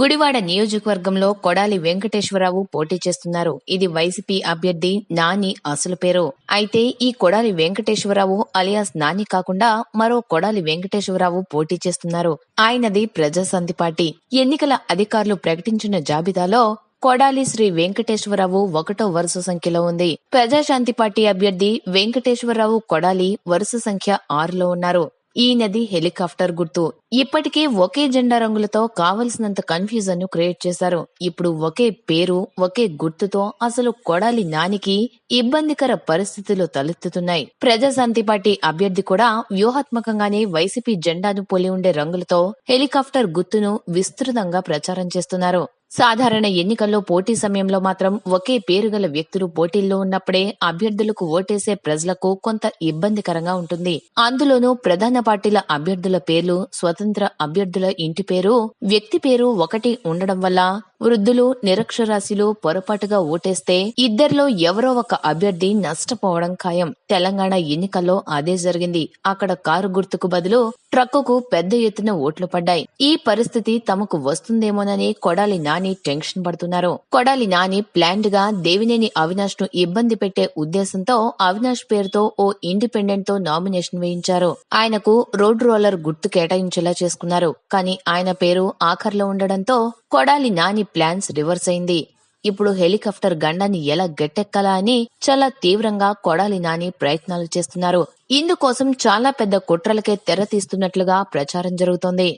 గుడివాడ నియోజకవర్గంలో కొడాలి వెంకటేశ్వరరావు పోటీ చేస్తున్నారు. ఇది వైసీపీ అభ్యర్థి నాని అసలు పేరు. అయితే ఈ కొడాలి వెంకటేశ్వరరావు అలియాస్ నాని కాకుండా మరో కొడాలి వెంకటేశ్వరరావు పోటీ చేస్తున్నారు. ఆయనది ప్రజాశాంతి పార్టీ. ఎన్నికల అధికారులు ప్రకటించిన జాబితాలో కొడాలి శ్రీ వెంకటేశ్వరరావు ఒకటో వరుస సంఖ్యలో ఉంది. ప్రజాశాంతి పార్టీ అభ్యర్థి వెంకటేశ్వరరావు కొడాలి వరుస సంఖ్య ఆరులో ఉన్నారు. ఈ నది హెలికాప్టర్ గుర్తు. ఇప్పటికే ఒకే జెండా రంగులతో కావలసినంత కన్ఫ్యూజన్ను క్రియేట్ చేశారు. ఇప్పుడు ఒకే పేరు ఒకే గుర్తుతో అసలు కొడాలి నానికి ఇబ్బందికర పరిస్థితులు తలెత్తుతున్నాయి. ప్రజాశాంతి పార్టీ అభ్యర్థి కూడా వ్యూహాత్మకంగానే వైసీపీ జెండాను పోలి ఉండే రంగులతో హెలికాప్టర్ గుర్తును విస్తృతంగా ప్రచారం చేస్తున్నారు. సాధారణ ఎన్నికల్లో పోటీ సమయంలో మాత్రం ఒకే పేరు గల వ్యక్తులు పోటీల్లో ఉన్నప్పుడే అభ్యర్థులకు ఓటేసే ప్రజలకు కొంత ఇబ్బందికరంగా ఉంటుంది. అందులోనూ ప్రధాన పార్టీల అభ్యర్థుల పేర్లు స్వతంత్ర అభ్యర్థుల ఇంటి పేరు వ్యక్తి పేరు ఒకటి ఉండడం వల్ల వృద్ధులు నిరక్షరాస్యులు పొరపాటుగా ఓటేస్తే ఇద్దరిలో ఎవరో ఒక అభ్యర్థి నష్టపోవడం ఖాయం. తెలంగాణ ఎన్నికల్లో అదే జరిగింది. అక్కడ కారు గుర్తుకు బదులు ట్రక్కుకు పెద్ద ఎత్తున ఓట్లు పడ్డాయి. ఈ పరిస్థితి తమకు వస్తుందేమోనని కొడాలి నాని టెన్షన్ పడుతున్నారు. కొడాలి నాని ప్లాండ్గా దేవినేని అవినాష్ను ఇబ్బంది పెట్టే ఉద్దేశంతో అవినాష్ పేరుతో ఓ ఇండిపెండెంట్తో నామినేషన్ వేయించారు. ఆయనకు రోడ్ రోలర్ గుర్తు కేటాయించేలా చేసుకున్నారు. కానీ ఆయన పేరు ఆఖర్లో ఉండడంతో కొడాలి నాని ప్లాన్స్ రివర్స్ అయింది. ఇప్పుడు హెలికాప్టర్ గండాన్ని ఎలా గట్టెక్కాలా అని చాలా తీవ్రంగా కొడాలి నాని ప్రయత్నాలు చేస్తున్నారు. ఇందుకోసం చాలా పెద్ద కుట్రలకే తెర తీస్తున్నట్లుగా ప్రచారం జరుగుతోంది.